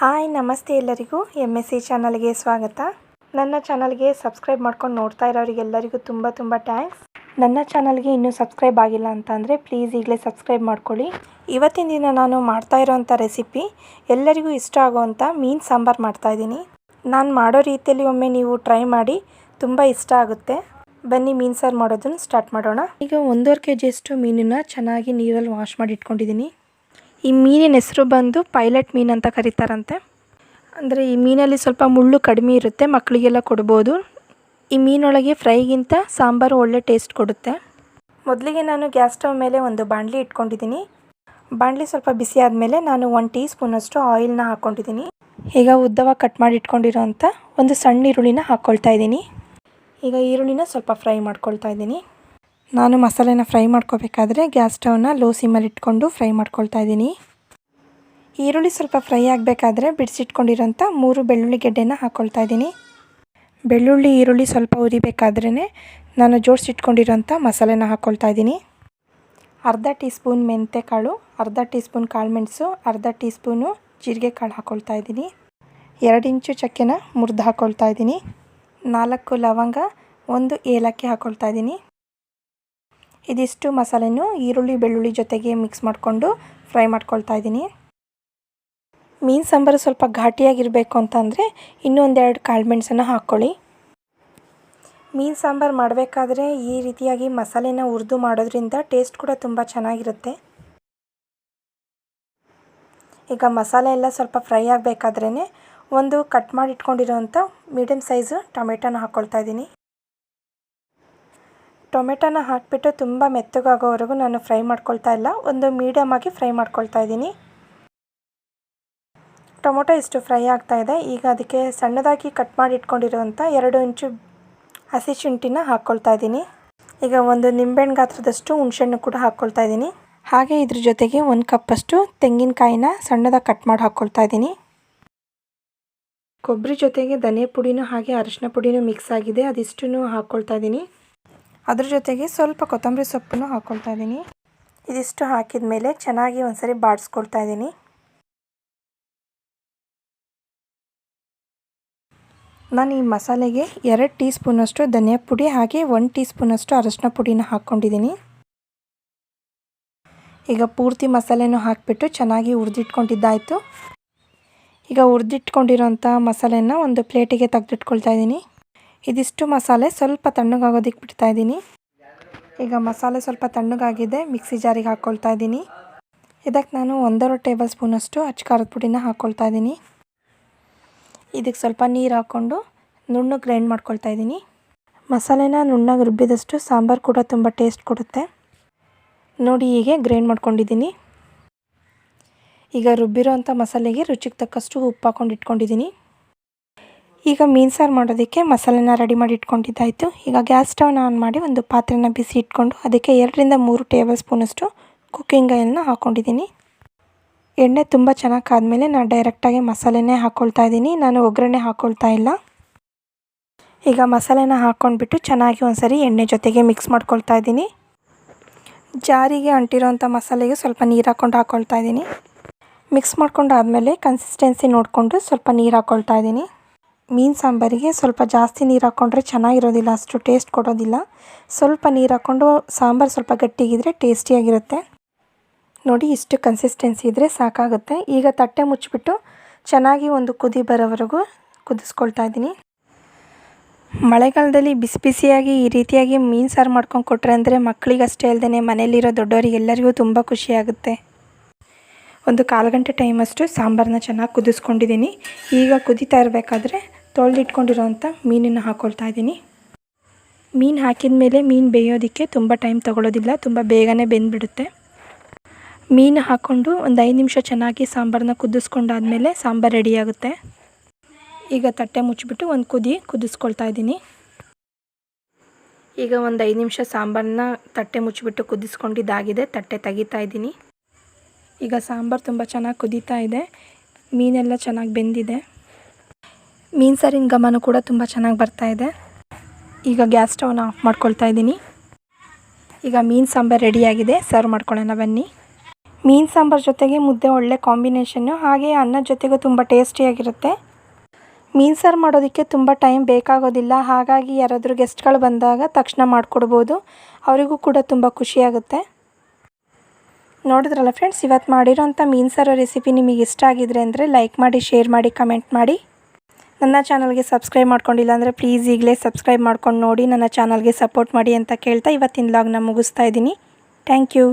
Hi, ನಮಸ್ತೆ ಎಲ್ಲರಿಗೂ. M S C ಚಾನಲ್ಗೆ ಸ್ವಾಗತ. ನನ್ನ ಚಾನಲ್ಗೆ ಸಬ್ಸ್ಕ್ರೈಬ್ ಮಾಡ್ಕೊಂಡು ನೋಡ್ತಾ ಇರೋರಿಗೆಲ್ಲರಿಗೂ ತುಂಬ ತುಂಬ ಥ್ಯಾಂಕ್ಸ್. ನನ್ನ ಚಾನಲ್ಗೆ ಇನ್ನೂ ಸಬ್ಸ್ಕ್ರೈಬ್ ಆಗಿಲ್ಲ ಅಂತಂದರೆ ಪ್ಲೀಸ್ ಈಗಲೇ ಸಬ್ಸ್ಕ್ರೈಬ್ ಮಾಡ್ಕೊಳ್ಳಿ. ಇವತ್ತಿನ ದಿನ ನಾನು ಮಾಡ್ತಾ ಇರೋವಂಥ ರೆಸಿಪಿ ಎಲ್ಲರಿಗೂ ಇಷ್ಟ ಆಗೋವಂಥ ಮೀನು ಸಾಂಬಾರು ಮಾಡ್ತಾಯಿದ್ದೀನಿ ನಾನು ಮಾಡೋ ರೀತಿಯಲ್ಲಿ ಒಮ್ಮೆ ನೀವು ಟ್ರೈ ಮಾಡಿ, ತುಂಬ ಇಷ್ಟ ಆಗುತ್ತೆ. ಬನ್ನಿ, ಮೀನು ಸಾರು ಮಾಡೋದನ್ನು ಸ್ಟಾರ್ಟ್ ಮಾಡೋಣ. ಈಗ ಒಂದೂವರೆ ಕೆ ಜಿಯಷ್ಟು ಮೀನನ್ನು ಚೆನ್ನಾಗಿ ನೀರಲ್ಲಿ ವಾಶ್ ಮಾಡಿ ಇಟ್ಕೊಂಡಿದ್ದೀನಿ. ಈ ಮೀನಿನ ಹೆಸರು ಬಂದು ಪೈಲಟ್ ಮೀನು ಅಂತ ಕರೀತಾರಂತೆ. ಅಂದರೆ ಈ ಮೀನಲ್ಲಿ ಸ್ವಲ್ಪ ಮುಳ್ಳು ಕಡಿಮೆ ಇರುತ್ತೆ ಮಕ್ಕಳಿಗೆಲ್ಲ ಕೊಡ್ಬೋದು. ಈ ಮೀನೊಳಗೆ ಫ್ರೈಗಿಂತ ಸಾಂಬಾರು ಒಳ್ಳೆ ಟೇಸ್ಟ್ ಕೊಡುತ್ತೆ. ಮೊದಲಿಗೆ ನಾನು ಗ್ಯಾಸ್ ಸ್ಟವ್ ಮೇಲೆ ಒಂದು ಬಾಣಲಿ ಇಟ್ಕೊಂಡಿದ್ದೀನಿ. ಬಾಣಲಿ ಸ್ವಲ್ಪ ಬಿಸಿ ಆದಮೇಲೆ ನಾನು ಒನ್ ಟೀ ಸ್ಪೂನಷ್ಟು ಆಯಿಲ್ನ ಹಾಕ್ಕೊಂಡಿದ್ದೀನಿ. ಈಗ ಉದ್ದವಾಗಿ ಕಟ್ ಮಾಡಿ ಇಟ್ಕೊಂಡಿರೋಂಥ ಒಂದು ಸಣ್ಣ ಈರುಳ್ಳಿನ ಹಾಕ್ಕೊಳ್ತಾ ಇದ್ದೀನಿ. ಈಗ ಈರುಳ್ಳಿನ ಸ್ವಲ್ಪ ಫ್ರೈ ಮಾಡ್ಕೊಳ್ತಾ ಇದ್ದೀನಿ. ನಾನು ಮಸಾಲೆನ ಫ್ರೈ ಮಾಡ್ಕೋಬೇಕಾದ್ರೆ ಗ್ಯಾಸ್ ಸ್ಟವ್ನ ಲೋ ಸಿಮ್ಮಲ್ಲಿ ಇಟ್ಕೊಂಡು ಫ್ರೈ ಮಾಡ್ಕೊಳ್ತಾ ಇದ್ದೀನಿ. ಈರುಳ್ಳಿ ಸ್ವಲ್ಪ ಫ್ರೈ ಆಗಬೇಕಾದ್ರೆ ಬಿಡಿಸಿಟ್ಕೊಂಡಿರೋಂಥ ಮೂರು ಬೆಳ್ಳುಳ್ಳಿ ಗೆಡ್ಡೆನ ಹಾಕ್ಕೊಳ್ತಾ ಇದ್ದೀನಿ. ಬೆಳ್ಳುಳ್ಳಿ, ಈರುಳ್ಳಿ ಸ್ವಲ್ಪ ಉರಿಬೇಕಾದ್ರೇ ನಾನು ಜೋಡಿಸಿಟ್ಕೊಂಡಿರೋಂಥ ಮಸಾಲೆನ ಹಾಕ್ಕೊಳ್ತಾ ಇದ್ದೀನಿ. ಅರ್ಧ ಟೀ ಸ್ಪೂನ್ ಮೆಂತೆ ಕಾಳು ಅರ್ಧ ಟೀ ಸ್ಪೂನ್ ಕಾಳುಮೆಣಸು ಅರ್ಧ ಟೀ ಸ್ಪೂನು ಜೀರಿಗೆ ಕಾಳು ಹಾಕ್ಕೊಳ್ತಾ ಇದ್ದೀನಿ. ಎರಡು ಇಂಚು ಚಕ್ಕೆನ ಮುರಿದು ಹಾಕ್ಕೊಳ್ತಾ ಇದ್ದೀನಿ. ನಾಲ್ಕು ಲವಂಗ, ಒಂದು ಏಲಕ್ಕಿ ಹಾಕ್ಕೊಳ್ತಾ ಇದ್ದೀನಿ. ಇದಿಷ್ಟು ಮಸಾಲೆನೂ ಈರುಳ್ಳಿ ಬೆಳ್ಳುಳ್ಳಿ ಜೊತೆಗೆ ಮಿಕ್ಸ್ ಮಾಡಿಕೊಂಡು ಫ್ರೈ ಮಾಡ್ಕೊಳ್ತಾ ಇದ್ದೀನಿ. ಮೀನು ಸಾಂಬಾರು ಸ್ವಲ್ಪ ಘಾಟಿಯಾಗಿರಬೇಕು ಅಂತಂದರೆ ಇನ್ನೂ ಒಂದೆರಡು ಕಾಳು ಮೆಣಸನ್ನು ಹಾಕ್ಕೊಳ್ಳಿ. ಮೀನು ಸಾಂಬಾರು ಮಾಡಬೇಕಾದ್ರೆ ಈ ರೀತಿಯಾಗಿ ಮಸಾಲೆನ ಹುರಿದು ಮಾಡೋದ್ರಿಂದ ಟೇಸ್ಟ್ ಕೂಡ ತುಂಬ ಚೆನ್ನಾಗಿರುತ್ತೆ. ಈಗ ಮಸಾಲೆ ಎಲ್ಲ ಸ್ವಲ್ಪ ಫ್ರೈ ಆಗಬೇಕಾದ್ರೇ ಒಂದು ಕಟ್ ಮಾಡಿ ಇಟ್ಕೊಂಡಿರೋಂಥ ಮೀಡಿಯಮ್ ಸೈಜು ಟೊಮೆಟೊನ ಹಾಕ್ಕೊಳ್ತಾ ಇದ್ದೀನಿ. ಟೊಮೆಟೊನ ಹಾಕಿಬಿಟ್ಟು ತುಂಬ ಮೆತ್ತಗಾಗೋವರೆಗೂ ನಾನು ಫ್ರೈ ಮಾಡ್ಕೊಳ್ತಾ ಇಲ್ಲ. ಒಂದು ಮೀಡಿಯಮ್ ಆಗಿ ಫ್ರೈ ಮಾಡ್ಕೊಳ್ತಾ ಇದ್ದೀನಿ. ಟೊಮೊಟೊ ಇಷ್ಟು ಫ್ರೈ ಆಗ್ತಾ ಇದೆ. ಈಗ ಅದಕ್ಕೆ ಸಣ್ಣದಾಗಿ ಕಟ್ ಮಾಡಿ ಇಟ್ಕೊಂಡಿರುವಂಥ ಎರಡು ಇಂಚು ಹಸಿ ಶುಂಠಿನ ಹಾಕ್ಕೊಳ್ತಾ ಇದ್ದೀನಿ. ಈಗ ಒಂದು ನಿಂಬೆಹಣ್ಣು ಗಾತ್ರದಷ್ಟು ಹುಣಸೆಹಣ್ಣು ಕೂಡ ಹಾಕ್ಕೊಳ್ತಾ ಇದ್ದೀನಿ. ಹಾಗೆ ಇದ್ರ ಜೊತೆಗೆ ಒಂದು ಕಪ್ಪಷ್ಟು ತೆಂಗಿನಕಾಯಿನ ಸಣ್ಣದಾಗಿ ಕಟ್ ಮಾಡಿ ಹಾಕ್ಕೊಳ್ತಾ ಇದ್ದೀನಿ. ಕೊಬ್ಬರಿ ಜೊತೆಗೆ ಧನೆ ಪುಡಿನೂ ಹಾಗೆ ಅರಿಶಿನ ಪುಡಿನೂ ಮಿಕ್ಸ್ ಆಗಿದೆ. ಅದಿಷ್ಟನ್ನು ಹಾಕ್ಕೊಳ್ತಾ ಇದ್ದೀನಿ. ಅದ್ರ ಜೊತೆಗೆ ಸ್ವಲ್ಪ ಕೊತ್ತಂಬರಿ ಸೊಪ್ಪನ್ನು ಹಾಕ್ಕೊಳ್ತಾ ಇದ್ದೀನಿ. ಇದಿಷ್ಟು ಹಾಕಿದ ಮೇಲೆ ಚೆನ್ನಾಗಿ ಒಂದ್ಸರಿ ಬಾಡಿಸ್ಕೊಳ್ತಾ ಇದ್ದೀನಿ. ನಾನು ಈ ಮಸಾಲೆಗೆ ಎರಡು ಟೀ ಸ್ಪೂನಷ್ಟು ಧನಿಯಾ ಪುಡಿ ಹಾಗೆ ಒಂದು ಟೀ ಸ್ಪೂನಷ್ಟು ಅರಶಿನ ಪುಡಿನ ಹಾಕ್ಕೊಂಡಿದ್ದೀನಿ. ಈಗ ಪೂರ್ತಿ ಮಸಾಲೆನೂ ಹಾಕಿಬಿಟ್ಟು ಚೆನ್ನಾಗಿ ಹುರಿದಿಟ್ಕೊಂಡಿದ್ದಾಯಿತು. ಈಗ ಹುರಿದಿಟ್ಕೊಂಡಿರೋಂಥ ಮಸಾಲೆನ ಒಂದು ಪ್ಲೇಟಿಗೆ ತೆಗೆದಿಟ್ಕೊಳ್ತಾ ಇದ್ದೀನಿ. ಇದಿಷ್ಟು ಮಸಾಲೆ ಸ್ವಲ್ಪ ತಣ್ಣಗಾಗೋದಿಕ್ಕೆ ಬಿಡ್ತಾ ಇದ್ದೀನಿ. ಈಗ ಮಸಾಲೆ ಸ್ವಲ್ಪ ತಣ್ಣಗಾಗಿದೆ, ಮಿಕ್ಸಿ ಜಾರಿಗೆ ಹಾಕ್ಕೊಳ್ತಾ ಇದ್ದೀನಿ. ಇದಕ್ಕೆ ನಾನು ಒಂದೂವರೆ ಟೇಬಲ್ ಸ್ಪೂನಷ್ಟು ಅಚ್ಚಕಾರದ ಪುಡಿನ ಹಾಕ್ಕೊಳ್ತಾ ಇದ್ದೀನಿ. ಇದಕ್ಕೆ ಸ್ವಲ್ಪ ನೀರು ಹಾಕ್ಕೊಂಡು ನುಣ್ಣು ಗ್ರೈಂಡ್ ಮಾಡ್ಕೊಳ್ತಾ ಇದ್ದೀನಿ. ಮಸಾಲೆನ ನುಣ್ಣಗೆ ರುಬ್ಬಿದಷ್ಟು ಸಾಂಬಾರು ಕೂಡ ತುಂಬ ಟೇಸ್ಟ್ ಕೊಡುತ್ತೆ. ನೋಡಿ ಹೀಗೆ ಗ್ರೈಂಡ್ ಮಾಡ್ಕೊಂಡಿದ್ದೀನಿ. ಈಗ ರುಬ್ಬಿರೋ ಅಂಥ ಮಸಾಲೆಗೆ ರುಚಿಗೆ ತಕ್ಕಷ್ಟು ಉಪ್ಪು ಹಾಕ್ಕೊಂಡು ಇಟ್ಕೊಂಡಿದ್ದೀನಿ. ಈಗ ಮೀನು ಸಾರು ಮಾಡೋದಕ್ಕೆ ಮಸಾಲೆನ ರೆಡಿ ಮಾಡಿ ಇಟ್ಕೊಂಡಿದ್ದಾಯಿತು. ಈಗ ಗ್ಯಾಸ್ ಸ್ಟವ್ನ ಆನ್ ಮಾಡಿ ಒಂದು ಪಾತ್ರೆನ ಬಿಸಿ ಇಟ್ಕೊಂಡು ಅದಕ್ಕೆ ಎರಡರಿಂದ ಮೂರು ಟೇಬಲ್ ಸ್ಪೂನಷ್ಟು ಕುಕ್ಕಿಂಗ್ ಆಯಿಲ್ನ ಹಾಕ್ಕೊಂಡಿದ್ದೀನಿ ಎಣ್ಣೆ ತುಂಬ ಚೆನ್ನಾಗಿ ಆದಮೇಲೆ ನಾನು ಡೈರೆಕ್ಟಾಗಿ ಮಸಾಲೆನೇ ಹಾಕ್ಕೊಳ್ತಾ ಇದ್ದೀನಿ. ನಾನು ಒಗ್ಗರಣೆ ಹಾಕ್ಕೊಳ್ತಾ ಇಲ್ಲ. ಈಗ ಮಸಾಲೆನ ಹಾಕ್ಕೊಂಡ್ಬಿಟ್ಟು ಚೆನ್ನಾಗಿ ಒಂದ್ಸರಿ ಎಣ್ಣೆ ಜೊತೆಗೆ ಮಿಕ್ಸ್ ಮಾಡ್ಕೊಳ್ತಾ ಇದ್ದೀನಿ. ಜಾರಿಗೆ ಅಂಟಿರೋಂಥ ಮಸಾಲೆಗೆ ಸ್ವಲ್ಪ ನೀರು ಹಾಕ್ಕೊಂಡು ಹಾಕ್ಕೊಳ್ತಾ ಇದ್ದೀನಿ. ಮಿಕ್ಸ್ ಮಾಡ್ಕೊಂಡು ಆದಮೇಲೆ ಕನ್ಸಿಸ್ಟೆನ್ಸಿ ನೋಡಿಕೊಂಡು ಸ್ವಲ್ಪ ನೀರು ಹಾಕ್ಕೊಳ್ತಾ ಇದ್ದೀನಿ. ಮೀನು ಸಾಂಬಾರಿಗೆ ಸ್ವಲ್ಪ ಜಾಸ್ತಿ ನೀರು ಹಾಕ್ಕೊಂಡ್ರೆ ಚೆನ್ನಾಗಿರೋದಿಲ್ಲ, ಅಷ್ಟು ಟೇಸ್ಟ್ ಕೊಡೋದಿಲ್ಲ. ಸ್ವಲ್ಪ ನೀರು ಹಾಕ್ಕೊಂಡು ಸಾಂಬಾರು ಸ್ವಲ್ಪ ಗಟ್ಟಿಗಿದ್ರೆ ಟೇಸ್ಟಿಯಾಗಿರುತ್ತೆ ನೋಡಿ ಇಷ್ಟು ಕನ್ಸಿಸ್ಟೆನ್ಸಿ ಇದ್ದರೆ ಸಾಕಾಗುತ್ತೆ. ಈಗ ತಟ್ಟೆ ಮುಚ್ಚಿಬಿಟ್ಟು ಚೆನ್ನಾಗಿ ಒಂದು ಕುದಿ ಬರೋವರೆಗೂ ಕುದಿಸ್ಕೊಳ್ತಾ ಇದ್ದೀನಿ. ಮಳೆಗಾಲದಲ್ಲಿ ಬಿಸಿ ಬಿಸಿಯಾಗಿ ಈ ರೀತಿಯಾಗಿ ಮೀನು ಸಾರು ಮಾಡ್ಕೊಂಡು ಕೊಟ್ಟರೆ ಅಂದರೆ ಮಕ್ಕಳಿಗಷ್ಟೇ ಅಲ್ಲದೆ ಮನೆಯಲ್ಲಿರೋ ದೊಡ್ಡವರಿಗೆ ಎಲ್ಲರಿಗೂ ತುಂಬ ಖುಷಿಯಾಗುತ್ತೆ ಒಂದು ಕಾಲು ಗಂಟೆ ಟೈಮಷ್ಟು ಸಾಂಬಾರನ್ನ ಚೆನ್ನಾಗಿ ಕುದಿಸ್ಕೊಂಡಿದ್ದೀನಿ. ಈಗ ಕುದಿತಾ ಇರಬೇಕಾದ್ರೆ ತೊಳೆದಿಟ್ಕೊಂಡಿರೋಂಥ ಮೀನನ್ನು ಹಾಕ್ಕೊಳ್ತಾ ಇದ್ದೀನಿ. ಮೀನು ಹಾಕಿದ ಮೇಲೆ ಮೀನು ಬೇಯೋದಕ್ಕೆ ತುಂಬ ಟೈಮ್ ತೊಗೊಳ್ಳೋದಿಲ್ಲ, ತುಂಬ ಬೇಗನೆ ಬೆಂದ್ಬಿಡುತ್ತೆ. ಮೀನು ಹಾಕ್ಕೊಂಡು ಒಂದು ಐದು ನಿಮಿಷ ಚೆನ್ನಾಗಿ ಸಾಂಬಾರನ್ನ ಕುದಿಸ್ಕೊಂಡಾದಮೇಲೆ ಸಾಂಬಾರು ರೆಡಿಯಾಗುತ್ತೆ ಈಗ ತಟ್ಟೆ ಮುಚ್ಚಿಬಿಟ್ಟು ಒಂದು ಕುದಿ ಕುದಿಸ್ಕೊಳ್ತಾ ಇದ್ದೀನಿ. ಈಗ ಒಂದು ಐದು ನಿಮಿಷ ಸಾಂಬಾರನ್ನ ತಟ್ಟೆ ಮುಚ್ಚಿಬಿಟ್ಟು ಕುದಿಸ್ಕೊಂಡಿದ್ದಾಗಿದೆ, ತಟ್ಟೆ ತೆಗಿತಾ ಇದ್ದೀನಿ. ಈಗ ಸಾಂಬಾರು ತುಂಬ ಚೆನ್ನಾಗಿ ಕುದೀತಾ ಇದೆ. ಮೀನೆಲ್ಲ ಚೆನ್ನಾಗಿ ಬೆಂದಿದೆ. ಮೀನು ಸಾರಿನ ಘಮನೂ ಕೂಡ ತುಂಬ ಚೆನ್ನಾಗಿ ಬರ್ತಾ ಇದೆ. ಈಗ ಗ್ಯಾಸ್ ಸ್ಟವ್ನ ಆಫ್ ಮಾಡ್ಕೊಳ್ತಾ ಇದ್ದೀನಿ. ಈಗ ಮೀನು ಸಾಂಬಾರು ರೆಡಿಯಾಗಿದೆ. ಸರ್ವ್ ಮಾಡ್ಕೊಳ್ಳೋಣ ಬನ್ನಿ. ಮೀನು ಸಾಂಬಾರು ಜೊತೆಗೆ ಮುದ್ದೆ ಒಳ್ಳೆ ಕಾಂಬಿನೇಷನ್ನು ಹಾಗೆ ಅನ್ನದ ಜೊತೆಗೂ ತುಂಬ ಟೇಸ್ಟಿಯಾಗಿರುತ್ತೆ. ಮೀನು ಸಾರು ಮಾಡೋದಕ್ಕೆ ತುಂಬ ಟೈಮ್ ಬೇಕಾಗೋದಿಲ್ಲ. ಹಾಗಾಗಿ ಯಾರಾದರೂ ಗೆಸ್ಟ್ಗಳು ಬಂದಾಗ ತಕ್ಷಣ ಮಾಡಿಕೊಡ್ಬೋದು. ಅವರಿಗೂ ಕೂಡ ತುಂಬ ಖುಷಿಯಾಗುತ್ತೆ. ನೋಡಿದ್ರಲ್ಲ ಫ್ರೆಂಡ್ಸ್, ಇವತ್ತು ಮಾಡಿರೋಂಥ ಮೀನು ಸಾರು ರೆಸಿಪಿ ನಿಮಗೆ ಇಷ್ಟ ಆಗಿದ್ರೆ ಅಂದರೆ ಲೈಕ್ ಮಾಡಿ, ಶೇರ್ ಮಾಡಿ, ಕಮೆಂಟ್ ಮಾಡಿ. ನನ್ನ ಚಾನಲ್ಗೆ ಸಬ್ಸ್ಕ್ರೈಬ್ ಮಾಡ್ಕೊಂಡಿಲ್ಲ ಅಂದರೆ ಪ್ಲೀಸ್ ಈಗಲೇ ಸಬ್ಸ್ಕ್ರೈಬ್ ಮಾಡ್ಕೊಂಡು ನೋಡಿ, ನನ್ನ ಚಾನಲ್ಗೆ ಸಪೋರ್ಟ್ ಮಾಡಿ ಅಂತ ಕೇಳ್ತಾ ಇವತ್ತಿನ ಲಾಗ್ನ ಮುಗಿಸ್ತಾ ಇದ್ದೀನಿ. Thank you